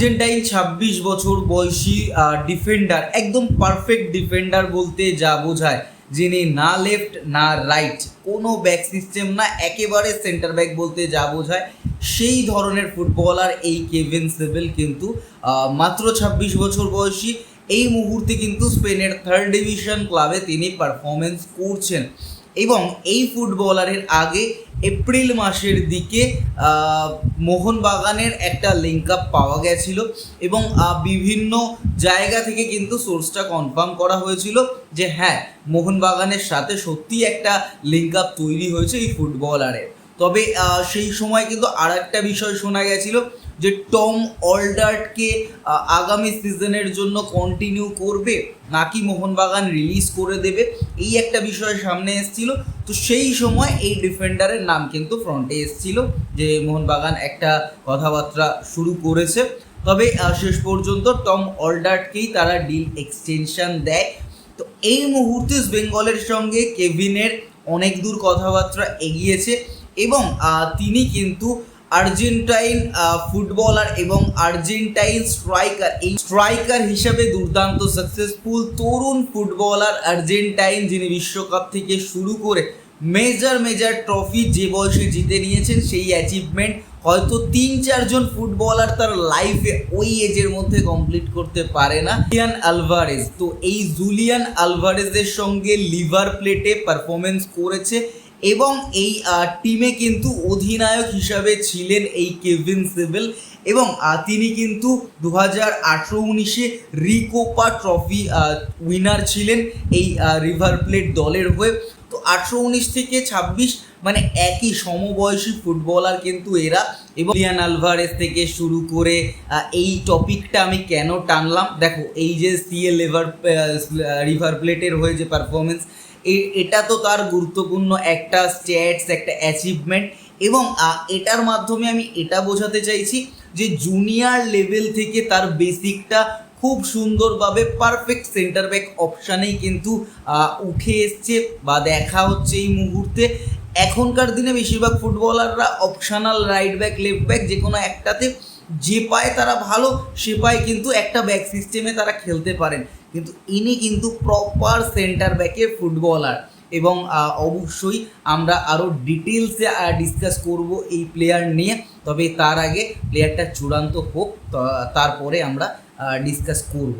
Argentine ছাব্বিশ বছর বয়সী ডিফেন্ডার একদম পারফেক্ট ডিফেন্ডার বলতে যা বোঝায়, যিনি না লেফট না রাইট কোনো ব্যাক সিস্টেম না, একেবারে সেন্টার ব্যাক বলতে যা বোঝায়, সেই ধরনের ফুটবলার এই কেভিন সেভেল কিন্তু মাত্র ছাব্বিশ বছর বয়সী, এই মুহূর্তে কিন্তু স্পেনের থার্ড ডিভিশন ক্লাবে তিনি পারফরমেন্স করছেন। এবং এই ফুটবলারের আগে এপ্রিল মাসের দিকে মোহনবাগানের একটা লিঙ্ক আপ পাওয়া গেছিল এবং বিভিন্ন জায়গা থেকে কিন্তু সোর্সটা কনফার্ম করা হয়েছিল যে হ্যাঁ মোহনবাগানের সাথে সত্যি একটা লিঙ্ক আপ তৈরি হয়েছে এই ফুটবলারের তবে সেই সময় কিন্তু আর একটা বিষয় শোনা গেছিল যে টম অলডার্টকে আগামী সিজনের জন্য কন্টিনিউ করবে নাকি মোহনবাগান রিলিজ করে দেবে, এই একটা বিষয় সামনে এসেছিল। তো সেই সময় এই ডিফেন্ডারের নাম কিন্তু ফ্রন্টে এসেছিল যে মোহনবাগান একটা কথাবার্তা শুরু করেছে। তবে শেষ পর্যন্ত টম অলডার্টকেই তারা ডিল এক্সটেনশন দেয়। তো এই মুহূর্তে বেঙ্গলের সঙ্গে কেভিনের অনেক দূর কথাবার্তা এগিয়েছে এবং তিনি কিন্তু আর্জেন্টাইন ফুটবলার এবং আর্জেন্টাইন স্ট্রাইকার। এই স্ট্রাইকার হিসাবে দুর্দান্ত সাকসেসফুল তরুণ ফুটবলার আর্জেন্টাইন, যিনি বিশ্বকাপ থেকে শুরু করে মেজর মেজর ট্রফি যে বয়সে জিতে নিয়েছেন, সেই অ্যাচিভমেন্ট হয়তো তিন চারজন ফুটবলার তার লাইফে ওই এজের মধ্যে কমপ্লিট করতে পারে না। Julian Alvarez. তো এই জুলিয়ান আলভারেজের সঙ্গে লিভার প্লেটে পারফরমেন্স করেছে। এবং এই টিমে কিন্তু অধিনায়ক হিসাবে ছিলেন এই কেভিন সেভেল এবং তিনি কিন্তু দু হাজার আঠেরো উনিশে রিকোপা ট্রফি উইনার ছিলেন এই রিভার প্লেট দলের হয়ে। তো আঠেরো উনিশ থেকে ছাব্বিশ মানে একই সমবয়সী ফুটবলার কিন্তু এরা। এবং লিয়ান আলভারেস থেকে শুরু করে এই টপিকটা আমি কেন টানলাম? দেখো, এই যে সিএ লেভার রিভার প্লেটের হয়ে যে পারফরমেন্স এটা তো তার গুরুত্বপূর্ণ একটা স্ট্যাটস একটা অ্যাচিভমেন্ট এবং এটার মাধ্যমে আমি এটা বোঝাতে চাইছি যে জুনিয়র লেভেল থেকে তার বেসিকটা খুব সুন্দরভাবে পারফেক্ট সেন্টার ব্যাক অপশানেই কিন্তু উঠে এসছে বা দেখা হচ্ছে এই মুহূর্তে। এখনকার দিনে বেশিরভাগ ফুটবলাররা optional right back left back যে কোনো একটাতে যে পায় তারা ভালো, সে পায় কিন্তু একটা ব্যাক সিস্টেমে তারা খেলতে পারেন। কিন্তু ইনি কিন্তু প্রপার সেন্টার ব্যাকের ফুটবলার এবং অবশ্যই আমরা আরও ডিটেলসে ডিসকাস করব এই প্লেয়ার নিয়ে। তবে তার আগে প্লেয়ারটা চূড়ান্ত হোক তারপরে আমরা ডিসকাস করব।